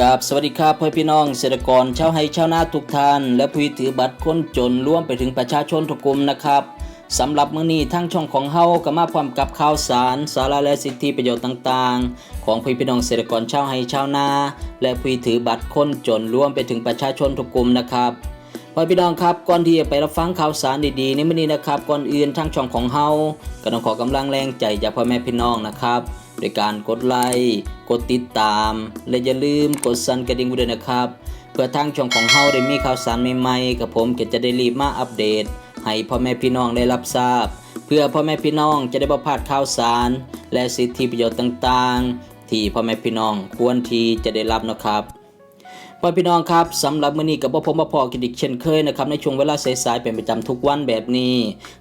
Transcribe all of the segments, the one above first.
กับสวัสดีครับพ่อพี่น้องเกษตรกรชาวไร่ชาวนาทุกท่าน และผู้ถือบัตรคนจนร่วมไปถึงประชาชนทุกกลุ่มนะครับสำหรับมื้อนี้ทั้งช่องของเฮาก็มาพร้อมกับข่าวสาร สาระและสิทธิประโยชน์ต่างๆ ของผู้พี่น้องเกษตรกรชาวไร่ชาวนา และผู้ถือบัตรคนจนร่วมไปถึงประชาชนทุกกลุ่มนะครับพ่อพี่น้องครับก่อนที่จะไปรับฟังข่าวสารดีๆในมื้อนี้นะครับก่อนอื่นทั้งช่องของเฮาก็ต้องขอกำลังแรงใจจากพ่อแม่พี่น้องนะครับ โดยการกดไลค์กดติดตาม และอย่าลืมกดสั่นกระดิ่งด้วยนะครับ เพื่อทางช่องของเฮาได้มีข่าวสารใหม่ๆกับผมก็จะได้รีบมาอัปเดต ให้พ่อแม่พี่น้องได้รับทราบ เพื่อพ่อแม่พี่น้องจะได้บ่พลาดข่าวสาร และสิทธิประโยชน์ต่างๆ ที่พ่อแม่พี่น้องควรที่จะได้รับนะครับพ่อพี่น้องครับสำหรับมื้อนี้กับผมมาพอกินอีกเช่นเคยนะครับในช่วงเวลาสายๆเป็นประจำทุกวันแบบนี้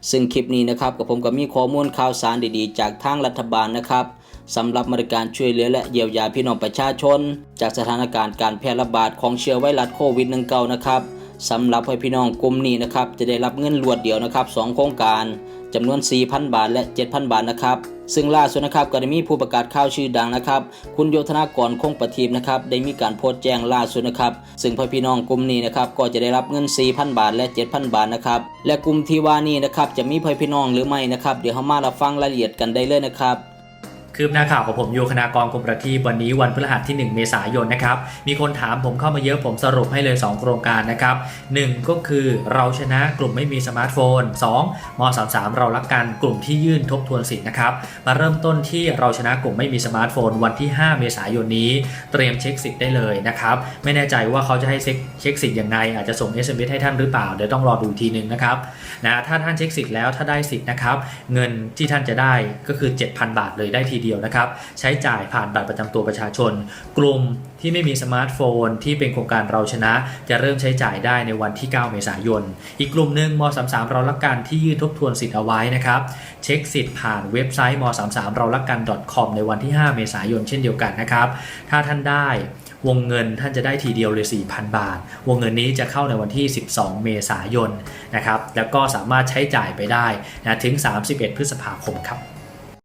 ซึ่งคลิปนี้นะครับกับผมก็มีข้อมูลข่าวสารดีๆ จากทางรัฐบาลนะครับ สำหรับมาตรการช่วยเหลือและเยียวยาพี่น้องประชาชน จากสถานการณ์การแพร่ระบาดของเชื้อไวรัสโควิด -19 นะครับสำหรับให้พี่น้องกลุ่มนี้นะครับจะได้รับเงินรวดเดียวนะครับสองโครงการจำนวน 4,000 บาท และ 7,000 บาทนะครับ ซึ่งล่าสุดนะครับก็ได้มีผู้ประกาศข่าวชื่อดังนะครับ คุณโยธนากรคงประทีปนะครับ ได้มีการโพสต์แจ้งล่าสุดนะครับ ซึ่งพ่อพี่น้องกลุ่มนี้นะครับ ก็จะได้รับเงิน 4,000 บาท และ 7,000 บาทนะครับ และกลุ่มที่ว่านี้นะครับ จะมีพ่อพี่น้องหรือไม่นะครับ เดี๋ยวเรามารับฟังรายละเอียดกันได้เลยนะครับ คืบหน้าข่าวของผมโยคณากรกรมประทีปวันนี้วันพฤหัสที่ 1 เมษายนนะครับ มีคนถามผมเข้ามาเยอะผมสรุปให้เลย 2 โครงการนะครับ 1 ก็คือเราชนะกลุ่มไม่มีสมาร์ทโฟน 2 ม 33 เรารักกันกลุ่มที่ยื่นทบทวนสิทธิ์นะครับ มาเริ่มต้นที่เราชนะกลุ่มไม่มีสมาร์ทโฟน วันที่ 5 เมษายนนี้ เตรียมเช็คสิทธิ์ได้เลยนะครับ ไม่แน่ใจว่าเขาจะให้เช็คเช็คสิทธิ์ยังไง อาจจะส่ง SMS ให้ท่านหรือเปล่าเดี๋ยวต้องรอดูทีนึงนะครับนะถ้าท่านเช็คสิทธิ์แล้วถ้าได้สิทธิ์นะครับเงินที่ท่านจะได้ก็คือ 7,000 บาทเลยได้ทีเดียวนะครับ ใช้จ่ายผ่านบัตรประจำตัวประชาชน กลุ่มที่ไม่มีสมาร์ทโฟน ที่เป็นโครงการเราชนะ จะเริ่มใช้จ่ายได้ในวันที่ 9 เมษายน อีกกลุ่มหนึ่งม 33 เราลักกันที่ยื่นทบทวนสิทธิ์เอาไว้นะครับเช็คสิทธิ์ผ่านเว็บไซต์ม 33 เราลักกัน .com ในวันที่ 5 เมษายนเช่นเดียวกันนะครับ ถ้าท่านได้วงเงินท่านจะได้ทีเดียวเลย 4,000 บาท วงเงินนี้จะเข้าในวันที่ 12 เมษายนนะครับ แล้วก็สามารถใช้จ่ายไปได้นะถึง 31 พฤษภาคมครับ